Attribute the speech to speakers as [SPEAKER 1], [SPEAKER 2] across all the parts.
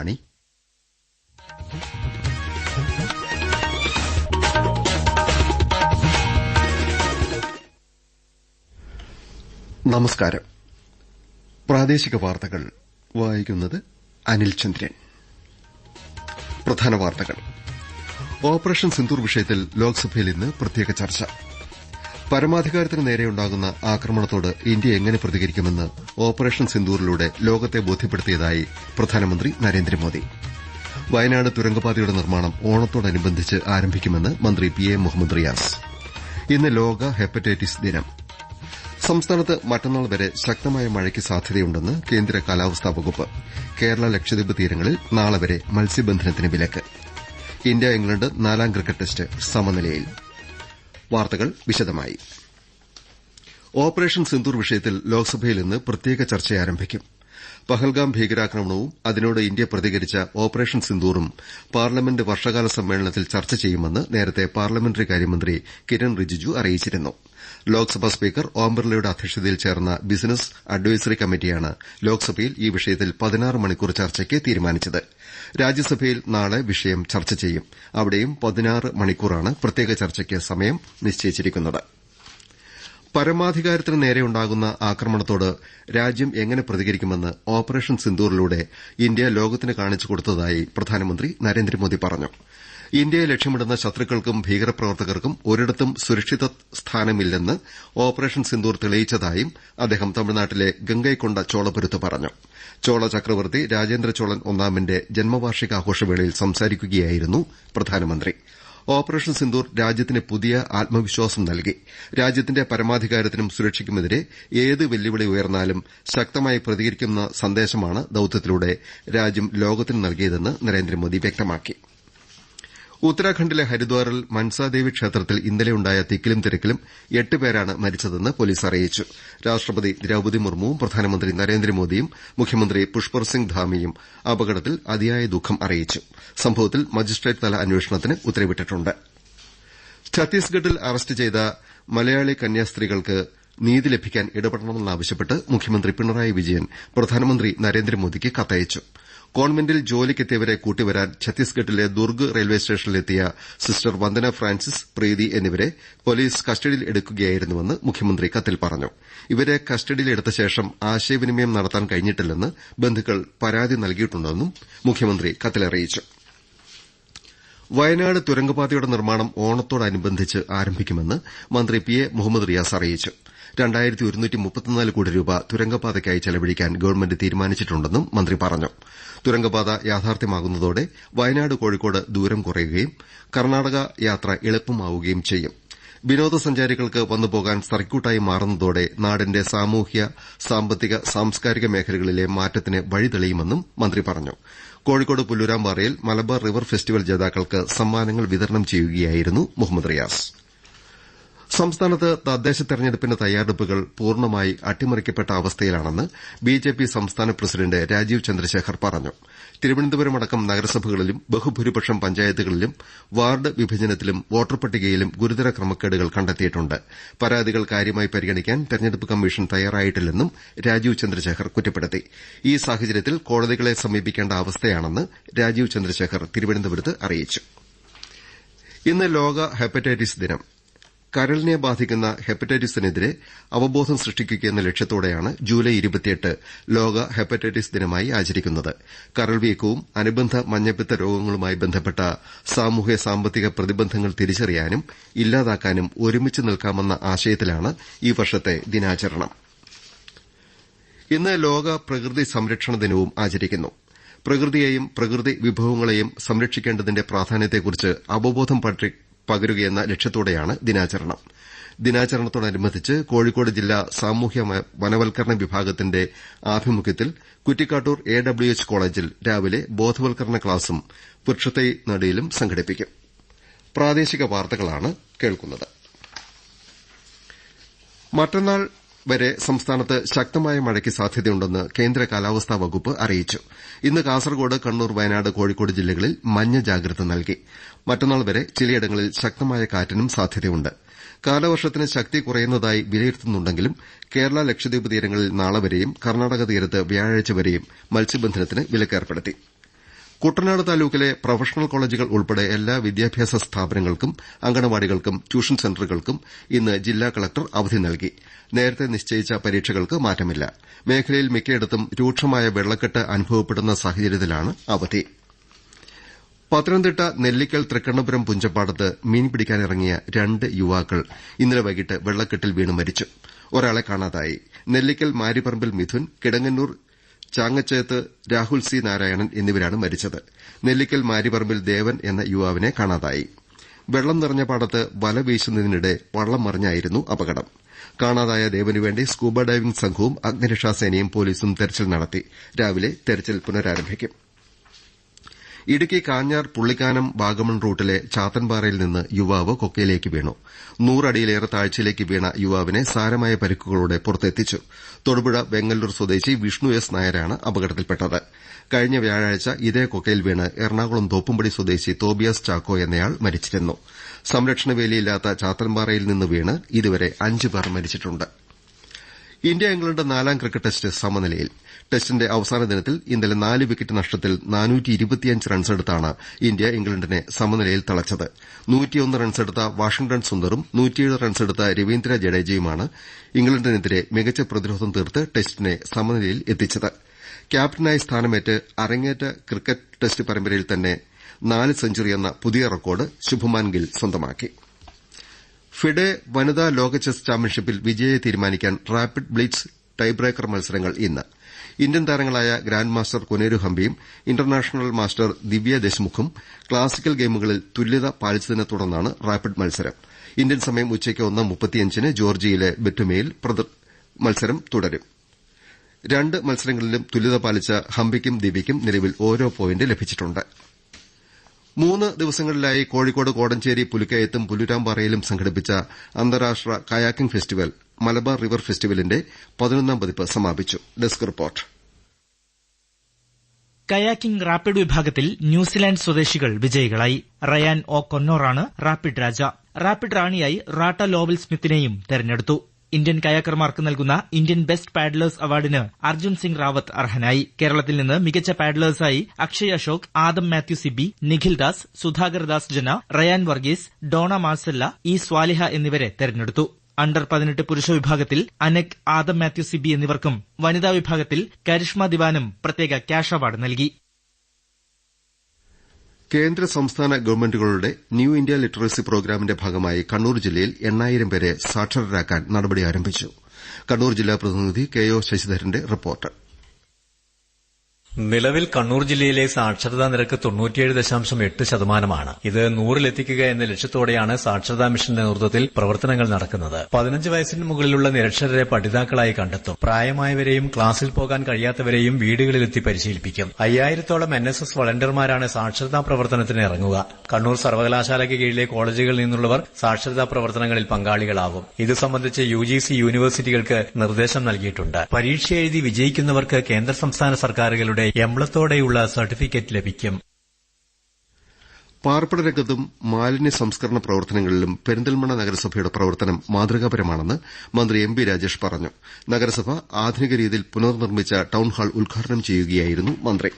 [SPEAKER 1] മണി നമസ്കാരം പ്രാദേശിക വാർത്തകൾ വായിക്കുന്നത് അനിൽ ചന്ദ്രൻ പ്രധാന വാർത്തകൾ ഓപ്പറേഷൻ സിന്ദൂർ വിഷയത്തിൽ ലോക്സഭയിൽ ഇന്ന് പ്രത്യേക ചർച്ചു പരമാധികാരത്തിന് നേരെയുണ്ടാകുന്ന ആക്രമണത്തോട് ഇന്ത്യ എങ്ങനെ പ്രതികരിക്കുമെന്ന് ഓപ്പറേഷൻ സിന്ദൂറിലൂടെ ലോകത്തെ ബോധ്യപ്പെടുത്തിയതായി പ്രധാനമന്ത്രി നരേന്ദ്രമോദി വയനാട് തുരങ്കപാതയുടെ നിർമ്മാണം ഓണത്തോടനുബന്ധിച്ച് ആരംഭിക്കുമെന്ന് മന്ത്രി പി എ മുഹമ്മദ് റിയാസ് ഇന്ന് ലോക ഹെപ്പറ്റൈറ്റിസ് ദിനം സംസ്ഥാനത്ത് മറ്റന്നാൾ വരെ ശക്തമായ മഴയ്ക്ക് സാധ്യതയുണ്ടെന്ന് കേന്ദ്ര കാലാവസ്ഥാ വകുപ്പ് കേരള ലക്ഷദ്വീപ് തീരങ്ങളിൽ നാളെ വരെ മത്സ്യബന്ധനത്തിന് വിലക്ക് ഇന്ത്യ ഇംഗ്ലണ്ട് നാലാം ക്രിക്കറ്റ് ടെസ്റ്റ് സമനിലയിൽ വാർത്തകൾ വിശദമായി ഓപ്പറേഷൻ സിന്ദൂർ വിഷയത്തിൽ ലോക്സഭയിൽ ഇന്ന് പ്രത്യേക ചർച്ച ആരംഭിക്കും പഹൽഗാം ഭീകരാക്രമണവും അതിനോട് ഇന്ത്യ പ്രതികരിച്ച ഓപ്പറേഷൻ സിന്ദൂറും പാർലമെന്റ് വർഷകാല സമ്മേളനത്തിൽ ചർച്ച ചെയ്യുമെന്ന് നേരത്തെ പാർലമെന്ററി കാര്യമന്ത്രി കിരൺ റിജിജു അറിയിച്ചിരുന്നു ലോക്സഭാ സ്പീക്കർ ഓം ബിർളയുടെ അധ്യക്ഷതയിൽ ചേർന്ന ബിസിനസ് അഡ്വൈസറി കമ്മിറ്റിയാണ് ലോക്സഭയിൽ ഈ വിഷയത്തിൽ മണിക്കൂർ ചർച്ചയ്ക്ക് തീരുമാനിച്ചത് രാജ്യസഭയിൽ നാളെ വിഷയം ചർച്ച ചെയ്യും അവിടെയും മണിക്കൂറാണ് പ്രത്യേക ചർച്ചയ്ക്ക് സമയം നിശ്ചയിച്ചിരിക്കുന്നത് പരമാധികാരത്തിന് നേരെയുണ്ടാകുന്ന ആക്രമണത്തോട് രാജ്യം എങ്ങനെ പ്രതികരിക്കുമെന്ന് ഓപ്പറേഷൻ സിന്ദൂറിലൂടെ ഇന്ത്യ ലോകത്തിന് കാണിച്ചു കൊടുത്തതായി പ്രധാനമന്ത്രി നരേന്ദ്രമോദി പറഞ്ഞു ഇന്ത്യയെ ലക്ഷ്യമിടുന്ന ശത്രുക്കൾക്കും ഭീകരപ്രവർത്തകർക്കും ഒരിടത്തും സുരക്ഷിത സ്ഥാനമില്ലെന്ന് ഓപ്പറേഷൻ സിന്ദൂർ തെളിയിച്ചതായും അദ്ദേഹം തമിഴ്നാട്ടിലെ ഗംഗൈകൊണ്ട ചോളപുരത്ത് പറഞ്ഞു ചോള ചക്രവർത്തി രാജേന്ദ്ര ചോളൻ ഒന്നാമിന്റെ ജന്മവാർഷികാഘോഷവേളയിൽ സംസാരിക്കുകയായിരുന്നു പ്രധാനമന്ത്രി ഓപ്പറേഷൻ സിന്ദൂർ രാജ്യത്തിന് പുതിയ ആത്മവിശ്വാസം നൽകി രാജ്യത്തിന്റെ പരമാധികാരത്തിനും സുരക്ഷയ്ക്കുമെതിരെ ഏത് വെല്ലുവിളി ഉയർന്നാലും ശക്തമായി പ്രതികരിക്കുന്ന സന്ദേശമാണ് ദൌത്യത്തിലൂടെ രാജ്യം ലോകത്തിന് നൽകിയതെന്ന് നരേന്ദ്രമോദി വ്യക്തമാക്കിയിട്ടുണ്ട് ഉത്തരാഖണ്ഡിലെ ഹരിദ്വാറിൽ മൻസാദേവി ക്ഷേത്രത്തിൽ ഉണ്ടായ തിക്കിലും തിരക്കിലും എട്ട് പേരാണ് മരിച്ചതെന്ന് പോലീസ് അറിയിച്ചു രാഷ്ട്രപതി ദ്രൌപതി മുർമുവും പ്രധാനമന്ത്രി നരേന്ദ്രമോദിയും മുഖ്യമന്ത്രി പുഷ്പർ സിംഗ് ധാമിയും അപകടത്തിൽ അതിയായ ദുഃഖം അറിയിച്ചു സംഭവത്തിൽ മജിസ്ട്രേറ്റ് തല അന്വേഷണത്തിന് ഉത്തരവിട്ടിട്ടുണ്ട് ഛത്തീസ്ഗഡിൽ അറസ്റ്റ് ചെയ്ത മലയാളി കന്യാസ്ത്രീകൾക്ക് നീതി ലഭിക്കാൻ ഇടപെടണമെന്നാവശ്യപ്പെട്ട് മുഖ്യമന്ത്രി പിണറായി വിജയൻ പ്രധാനമന്ത്രി നരേന്ദ്രമോദിക്ക് കത്തയച്ചു കോൺവെന്റിൽ ജോലിക്കെത്തിയവരെ കൂട്ടിവരാൻ ഛത്തീസ്ഗഡിലെ ദുർഗ് റെയിൽവേ സ്റ്റേഷനിലെത്തിയ സിസ്റ്റർ വന്ദന ഫ്രാൻസിസ് പ്രീതി എന്നിവരെ പോലീസ് കസ്റ്റഡിയിൽ എടുക്കുകയായിരുന്നുവെന്ന് മുഖ്യമന്ത്രി കത്തിൽ പറഞ്ഞു ഇവരെ കസ്റ്റഡിയിലെടുത്ത ശേഷം ആശയവിനിമയം നടത്താൻ കഴിഞ്ഞിട്ടില്ലെന്ന് ബന്ധുക്കൾ പരാതി നൽകിയിട്ടുണ്ടെന്നും മുഖ്യമന്ത്രി കത്തിൽ അറിയിച്ചു വയനാട് തുരങ്കപാതയുടെ നിർമ്മാണം ഓണത്തോടനുബന്ധിച്ച് ആരംഭിക്കുമെന്ന് മന്ത്രി പി എ മുഹമ്മദ് റിയാസ് അറിയിച്ചു കോടി രൂപ തുരങ്കപാതയ്ക്കായി ചെലവഴിക്കാൻ ഗവൺമെന്റ് തീരുമാനിച്ചിട്ടുണ്ടെന്നും മന്ത്രി പറഞ്ഞു തുരങ്കപാത യാഥാർത്ഥ്യമാകുന്നതോടെ വയനാട് കോഴിക്കോട് ദൂരം കുറയുകയും കർണാടക യാത്ര എളുപ്പമാവുകയും ചെയ്യും വിനോദസഞ്ചാരികൾക്ക് വന്നുപോകാൻ സർക്യൂട്ടായി മാറുന്നതോടെ നാടിന്റെ സാമൂഹ്യ സാമ്പത്തിക സാംസ്കാരിക മേഖലകളിലെ മാറ്റത്തിന് വഴിതെളിയുമെന്നും മന്ത്രി പറഞ്ഞു കോഴിക്കോട് പുല്ലൂരാംപാറയിൽ മലബാർ റിവർ ഫെസ്റ്റിവൽ ജേതാക്കൾക്ക് സമ്മാനങ്ങൾ വിതരണം ചെയ്യുകയായിരുന്നു മുഹമ്മദ് റിയാസ് സംസ്ഥാനത്ത് തദ്ദേശ തെരഞ്ഞെടുപ്പിന്റെ തയ്യാറെടുപ്പുകൾ പൂർണ്ണമായി അട്ടിമറിക്കപ്പെട്ട അവസ്ഥയിലാണെന്ന് ബിജെപി സംസ്ഥാന പ്രസിഡന്റ് രാജീവ് ചന്ദ്രശേഖർ പറഞ്ഞു തിരുവനന്തപുരമടക്കം നഗരസഭകളിലും ബഹുഭൂരിപക്ഷം പഞ്ചായത്തുകളിലും വാർഡ് വിഭജനത്തിലും വോട്ടർ പട്ടികയിലും ഗുരുതര ക്രമക്കേടുകൾ കണ്ടെത്തിയിട്ടുണ്ട് പരാതികൾ കാര്യമായി പരിഗണിക്കാൻ തെരഞ്ഞെടുപ്പ് കമ്മീഷൻ തയ്യാറായിട്ടില്ലെന്നും രാജീവ് ചന്ദ്രശേഖർ കുറ്റപ്പെടുത്തി ഈ സാഹചര്യത്തിൽ കോടതികളെ സമീപിക്കേണ്ട അവസ്ഥയാണെന്ന് രാജീവ് ചന്ദ്രശേഖർ തിരുവനന്തപുരത്ത് അറിയിച്ചു ഇന്ന് ലോക ഹെപ്പറ്റൈറ്റിസ് ദിനം കരളിനെ ബാധിക്കുന്ന ഹെപ്പറ്റൈറ്റിസിനെതിരെ അവബോധം സൃഷ്ടിക്കുക എന്ന ലക്ഷ്യത്തോടെയാണ് ജൂലൈ ലോക ഹെപ്പറ്റൈറ്റിസ് ദിനമായി ആചരിക്കുന്നത് കരൾവീക്കവും അനുബന്ധ മഞ്ഞപ്പിത്ത രോഗങ്ങളുമായി ബന്ധപ്പെട്ട സാമൂഹ്യ സാമ്പത്തിക പ്രതിബന്ധങ്ങൾ തിരിച്ചറിയാനും ഇല്ലാതാക്കാനും ഒരുമിച്ച് നിൽക്കാമെന്ന ആശയത്തിലാണ് ഈ വർഷത്തെ ദിനാചരണം ഇന്ന് ലോക പ്രകൃതി സംരക്ഷണ ദിനവും ആചരിക്കുന്നു പ്രകൃതിയെയും പ്രകൃതി വിഭവങ്ങളെയും സംരക്ഷിക്കേണ്ടതിന്റെ പ്രാധാന്യത്തെക്കുറിച്ച് അവബോധം പകരുകയെന്ന ലക്ഷ്യത്തോടെയാണ് ദിനാചരണം ദിനാചരണത്തോടനുബന്ധിച്ച് കോഴിക്കോട് ജില്ലാ സാമൂഹ്യ വനവൽക്കരണ വിഭാഗത്തിന്റെ ആഭിമുഖ്യത്തിൽ കുറ്റിക്കാട്ടൂർ എ ഡബ്ല്യു എച്ച് കോളേജിൽ രാവിലെ ബോധവൽക്കരണ ക്ലാസും വൃക്ഷത്തൈ നടയിലും സംഘടിപ്പിക്കും മറ്റന്നാൾ വരെ സംസ്ഥാനത്ത് ശക്തമായ മഴയ്ക്ക് സാധ്യതയുണ്ടെന്ന് കേന്ദ്ര കാലാവസ്ഥാ വകുപ്പ് അറിയിച്ചു ഇന്ന് കാസർകോട് കണ്ണൂർ വയനാട് കോഴിക്കോട് ജില്ലകളിൽ മഞ്ഞ ജാഗ്രത നൽകി മറ്റന്നാൾ വരെ ചിലയിടങ്ങളിൽ ശക്തമായ കാറ്റിനും സാധ്യതയുണ്ട് കാലവർഷത്തിന് ശക്തി കുറയുന്നതായി വിലയിരുത്തുന്നുണ്ടെങ്കിലും കേരള ലക്ഷദ്വീപ് തീരങ്ങളിൽ നാളെ വരെയും കർണാടക തീരത്ത് വ്യാഴാഴ്ച വരെയും മത്സ്യബന്ധനത്തിന് വിലക്കേർപ്പെടുത്തിയിട്ടുണ്ട് കുട്ടനാട് താലൂക്കിലെ പ്രൊഫഷണൽ കോളേജുകൾ ഉൾപ്പെടെ എല്ലാ വിദ്യാഭ്യാസ സ്ഥാപനങ്ങൾക്കും അംഗനവാടികൾക്കും ട്യൂഷൻ സെന്ററുകൾക്കും ഇന്ന് ജില്ലാ കലക്ടർ അവധി നൽകി നേരത്തെ നിശ്ചയിച്ച പരീക്ഷകൾക്ക് മാറ്റമില്ല മേഖലയിൽ മിക്കയിടത്തും രൂക്ഷമായ വെള്ളക്കെട്ട് അനുഭവപ്പെടുന്ന സാഹചര്യത്തിലാണ് അവധി പത്തനംതിട്ട നെല്ലിക്കൽ തൃക്കണ്ണപുരം പുഞ്ചപ്പാടത്ത് മീൻ പിടിക്കാനിറങ്ങിയ രണ്ട് യുവാക്കൾ ഇന്നലെ വൈകിട്ട് വെള്ളക്കെട്ടിൽ വീണ് മരിച്ചു ഒരാളെ കാണാതായി നെല്ലിക്കൽ മാരിപ്പറമ്പിൽ മിഥുൻ കിടങ്ങന്നൂർ ചാങ്ങച്ചേത്ത് രാഹുൽ സി നാരായണൻ എന്നിവരാണ് മരിച്ചത് നെല്ലിക്കൽ മാരിപറമ്പിൽ ദേവൻ എന്ന യുവാവിനെ കാണാതായി വെള്ളം നിറഞ്ഞ പാടത്ത് വല വീശുന്നതിനിടെ വള്ളം മറിഞ്ഞായിരുന്നു അപകടം കാണാതായ ദേവനുവേണ്ടി സ്കൂബ ഡൈവിംഗ് സംഘവും അഗ്നിരക്ഷാസേനയും പോലീസും തെരച്ചിൽ നടത്തി രാവിലെ തെരച്ചിൽ പുനരാരംഭിക്കും ഇടുക്കി കാഞ്ഞാർ പുള്ളിക്കാനം വാഗമൺ റൂട്ടിലെ ചാത്തൻപാറയിൽ നിന്ന് യുവാവ് കൊക്കയിലേക്ക് വീണു നൂറടിയിലേറെ താഴ്ചയിലേക്ക് വീണ യുവാവിനെ സാരമായ പരിക്കുകളോടെ പുറത്തെത്തിച്ചു തൊടുപുഴ വെങ്ങല്ലൂർ സ്വദേശി വിഷ്ണു എസ് നായരാണ് അപകടത്തിൽപ്പെട്ടത് കഴിഞ്ഞ വ്യാഴാഴ്ച ഇതേ കൊക്കയിൽ വീണ് എറണാകുളം തോപ്പുംപടി സ്വദേശി തോബിയാസ് ചാക്കോ എന്നയാൾ മരിച്ചിരുന്നു സംരക്ഷണവേലിയില്ലാത്ത ചാത്തൻപാറയിൽ നിന്ന് വീണ് ഇതുവരെ അഞ്ചുപേർ മരിച്ചിട്ടു ് ഇന്ത്യ ഇംഗ്ലണ്ട് നാലാം ക്രിക്കറ്റ് ടെസ്റ്റ് സമനിലയിൽ ടെസ്റ്റിന്റെ അവസാന ദിനത്തിൽ ഇന്നലെ നാല് വിക്കറ്റ് നഷ്ടത്തിൽ റൺസെടുത്താണ് ഇന്ത്യ ഇംഗ്ലണ്ടിനെ സമനിലയിൽ തളച്ചത് റൺസെടുത്ത വാഷിംഗ്ടൺ സുന്ദറും റൺസെടുത്ത രവീന്ദ്ര ജഡേജയുമാണ് ഇംഗ്ലണ്ടിനെതിരെ മികച്ച പ്രതിരോധം തീർത്ത് ടെസ്റ്റിനെ സമനിലയിൽ എത്തിച്ചത് ക്യാപ്റ്റനായി സ്ഥാനമേറ്റ് അരങ്ങേറ്റ ക്രിക്കറ്റ് ടെസ്റ്റ് പരമ്പരയിൽ തന്നെ നാല് സെഞ്ചുറി എന്ന പുതിയ റെക്കോർഡ് ശുഭമാൻ ഗിൽ സ്വന്തമാക്കിയത് ഫിഡെ വനിതാ ലോക ചെസ് ചാമ്പ്യൻഷിപ്പിൽ വിജയെ തീരുമാനിക്കാൻ റാപ്പിഡ് ബ്ലിറ്റ്സ് ടൈബ്രേക്കർ മത്സരങ്ങൾ ഇന്ന് ഇന്ത്യൻ താരങ്ങളായ ഗ്രാൻഡ് മാസ്റ്റർ കുനേരു ഹംപിയും ഇന്റർനാഷണൽ മാസ്റ്റർ ദിവ്യ ദേശ്മുഖും ക്ലാസിക്കൽ ഗെയിമുകളിൽ തുല്യത പാലിച്ചതിനെ തുടർന്നാണ് റാപ്പിഡ് മത്സരം ഇന്ത്യൻ സമയം ഉച്ചയ്ക്ക് ഒന്ന് മുപ്പത്തിയഞ്ചിന് ജോർജിയയിലെ ബെറ്റുമേയിൽ മത്സരം തുടരും രണ്ട് മത്സരങ്ങളിലും തുല്യത പാലിച്ച ഹംപിക്കും ദിവ്യയ്ക്കും നിലവിൽ ഓരോ പോയിന്റ് ലഭിച്ചിട്ടു ് മൂന്ന് ദിവസങ്ങളിലായി കോഴിക്കോട് കോടഞ്ചേരി പുലിക്കയത്തും പുല്ലൂരാംപാറയിലും സംഘടിപ്പിച്ച അന്താരാഷ്ട്ര കയാക്കിംഗ് ഫെസ്റ്റിവൽ മലബാർ റിവർ ഫെസ്റ്റിവലിന്റെ പതിനൊന്നാം പതിപ്പ് സമാപിച്ചു ഡെസ്ക് റിപ്പോർട്ട്
[SPEAKER 2] കയാക്കിംഗ് റാപ്പിഡ് വിഭാഗത്തിൽ ന്യൂസിലാൻഡ് സ്വദേശികൾ വിജയികളായി റയാൻ ഒ കൊന്നോറാണ് റാപ്പിഡ് രാജ റാപ്പിഡ് റാണിയായി റാട്ട ലോവൽ സ്മിത്തിനെയും തെരഞ്ഞെടുത്തു ഇന്ത്യൻ കയാക്കർമാർക്ക് നൽകുന്ന ഇന്ത്യൻ ബെസ്റ്റ് പാഡ്ലേഴ്സ് അവാർഡിന് അർജുൻ സിംഗ് റാവത്ത് അർഹനായി കേരളത്തിൽ നിന്ന് മികച്ച പാഡ്ലേഴ്സായി Akshay Ashok Adam Mathew Sibi Nikhil Das Sudhakar Das Jana Ryan Varghese Dona Marcella E Swaliha എന്നിവരെ തെരഞ്ഞെടുത്തു അണ്ടർ പതിനെട്ട് പുരുഷ വിഭാഗത്തിൽ അനക് ആദം മാത്യു സിബി എന്നിവർക്കും വനിതാ വിഭാഗത്തിൽ കരിഷ്മ ദിവാനും പ്രത്യേക ക്യാഷ് അവാർഡ് നൽകി
[SPEAKER 3] കേന്ദ്ര സംസ്ഥാന ഗവൺമെന്റുകളുടെ ന്യൂ ഇന്ത്യ ലിറ്ററസി പ്രോഗ്രാമിന്റെ ഭാഗമായി കണ്ണൂർ ജില്ലയിൽ എണ്ണായിരം പേരെ സാക്ഷരരാക്കാൻ നടപടി ആരംഭിച്ചു കണ്ണൂർ ജില്ലാ പ്രതിനിധി കെ ഒ ശശിധരന്റെ റിപ്പോർട്ട്
[SPEAKER 4] നിലവിൽ കണ്ണൂർ ജില്ലയിലെ സാക്ഷരതാ നിരക്ക് തൊണ്ണൂറ്റിയേഴ് ദശാംശം എട്ട് ശതമാനമാണ് ഇത് നൂറിലെത്തിക്കുക എന്ന ലക്ഷ്യത്തോടെയാണ് സാക്ഷരതാ മിഷന്റെ നേതൃത്വത്തിൽ പ്രവർത്തനങ്ങൾ നടക്കുന്നത് പതിനഞ്ച് വയസ്സിന് മുകളിലുള്ള നിരക്ഷരരെ പഠിതാക്കളായി കണ്ടെത്തും പ്രായമായവരെയും ക്ലാസ്സിൽ പോകാൻ കഴിയാത്തവരെയും വീടുകളിലെത്തി പരിശീലിപ്പിക്കും അയ്യായിരത്തോളം എൻ എസ് എസ് വളണ്ടിയർമാരാണ് സാക്ഷരതാ പ്രവർത്തനത്തിന് ഇറങ്ങുക കണ്ണൂർ സർവകലാശാലയ്ക്ക് കീഴിലെ കോളേജുകളിൽ നിന്നുള്ളവർ സാക്ഷരതാ പ്രവർത്തനങ്ങളിൽ പങ്കാളികളാകും ഇത് സംബന്ധിച്ച് യു ജി സി യൂണിവേഴ്സിറ്റികൾക്ക് നിർദ്ദേശം നൽകിയിട്ടുണ്ട് പരീക്ഷ എഴുതി വിജയിക്കുന്നവർക്ക് കേന്ദ്ര സംസ്ഥാന സർക്കാരുകളുടെ എന്നിവയുടെ എംബ്ലത്തോടെയുള്ള സർട്ടിഫിക്കറ്റ് ലഭിക്കും
[SPEAKER 5] പാർപ്പിട രംഗത്തും മാലിന്യ സംസ്കരണ പ്രവർത്തനങ്ങളിലും പെരിന്തൽമണ്ണ നഗരസഭയുടെ പ്രവർത്തനം മാതൃകാപരമാണെന്ന് മന്ത്രി എം ബി രാജേഷ് പറഞ്ഞു നഗരസഭ ആധുനിക രീതിയിൽ പുനർനിർമ്മിച്ച ടൌൺഹാൾ ഉദ്ഘാടനം ചെയ്യുകയായിരുന്നു മന്ത്രി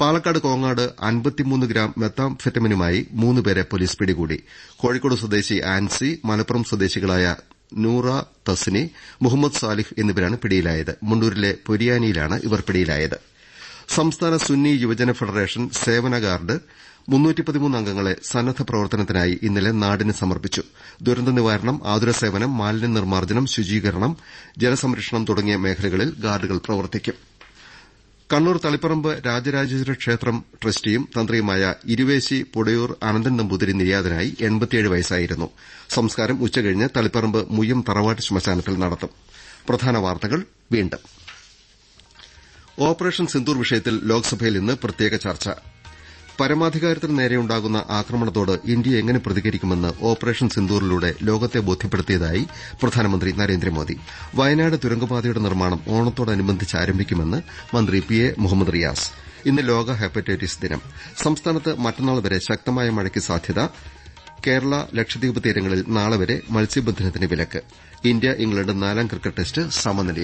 [SPEAKER 5] പാലക്കാട് കോങ്ങാട് അൻപത്തിമൂന്ന് ഗ്രാം മെത്താംഫെറ്റമിനുമായി മൂന്നുപേരെ പോലീസ് പിടികൂടി കോഴിക്കോട് സ്വദേശി ആൻസി മലപ്പുറം സ്വദേശികളായ നൂറ തസ്നി മുഹമ്മദ് സാലിഹ് എന്നിവരാണ് പിടിയിലായത് മുണ്ടൂരിലെ പൊരിയാനിയിലാണ് ഇവർ പിടിയിലായത് സംസ്ഥാന സുന്നി യുവജന ഫെഡറേഷൻ സേവന ഗാർഡ് അംഗങ്ങളെ സന്നദ്ധ പ്രവർത്തനത്തിനായി ഇന്നലെ നാടിന് സമർപ്പിച്ചു ദുരന്ത നിവാരണം ആതുര സേവനം മാലിന്യ നിർമ്മാർജ്ജനം ശുചീകരണം ജലസംരക്ഷണം തുടങ്ങിയ മേഖലകളിൽ ഗാർഡുകൾ പ്രവർത്തിക്കും കണ്ണൂർ തളിപ്പറമ്പ് രാജരാജേശ്വര ക്ഷേത്രം ട്രസ്റ്റിയും തന്ത്രിയുമായ ഇരുവേശി പുടയൂർ അനന്തൻ നമ്പൂതിരി നിര്യാതനായി വയസ്സായിരുന്നു സംസ്കാരം ഉച്ചകഴിഞ്ഞ് തളിപ്പറമ്പ് മുയ്യം തറവാട്ട് ശ്മശാനത്തിൽ നടത്തും
[SPEAKER 1] ഓപ്പറേഷൻ സിന്ദൂർ വിഷയത്തിൽ ലോക്സഭയിൽ ഇന്ന് പ്രത്യേക ചർച്ച പരമാധികാരത്തിന് നേരെയുണ്ടാകുന്ന ആക്രമണത്തോട് ഇന്ത്യ എങ്ങനെ പ്രതികരിക്കുമെന്ന് ഓപ്പറേഷൻ സിന്ദൂറിലൂടെ ലോകത്തെ ബോധ്യപ്പെടുത്തിയതായി പ്രധാനമന്ത്രി നരേന്ദ്രമോദി വയനാട് തുരങ്കപാതയുടെ നിർമ്മാണം ഓണത്തോടനുബന്ധിച്ച് ആരംഭിക്കുമെന്ന് മന്ത്രി പി എ മുഹമ്മദ് റിയാസ് ഇന്ന് ലോക ഹെപ്പറ്റൈറ്റിസ് ദിനം സംസ്ഥാനത്ത് മറ്റന്നാൾ വരെ ശക്തമായ മഴയ്ക്ക് സാധ്യത കേരള ലക്ഷദ്വീപ് തീരങ്ങളിൽ നാളെ വരെ മത്സ്യബന്ധനത്തിന് വിലക്ക് ഇന്ത്യ ഇംഗ്ലണ്ട് നാലാം ക്രിക്കറ്റ് ടെസ്റ്റ് സമനിലയിൽ